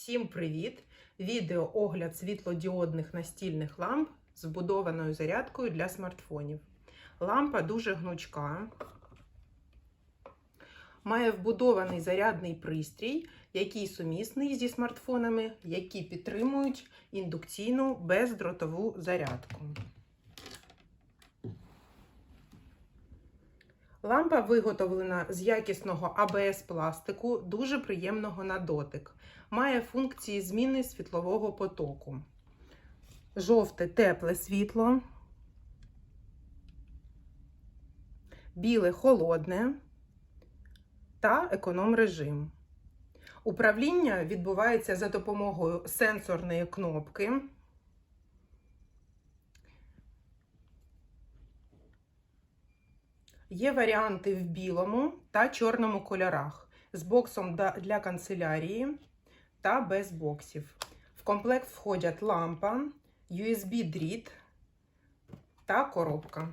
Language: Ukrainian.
Всім привіт! Відео огляд світлодіодних настільних ламп з вбудованою зарядкою для смартфонів. Лампа дуже гнучка, має вбудований зарядний пристрій, який сумісний зі смартфонами, які підтримують індукційну бездротову зарядку. Лампа виготовлена з якісного АБС пластику, дуже приємного на дотик. Має функції зміни світлового потоку. Жовте тепле світло, біле холодне та економ режим. Управління відбувається за допомогою сенсорної кнопки. Є варіанти в білому та чорному кольорах з боксом для канцелярії та без боксів. В комплект входять лампа, USB-дріт та коробка.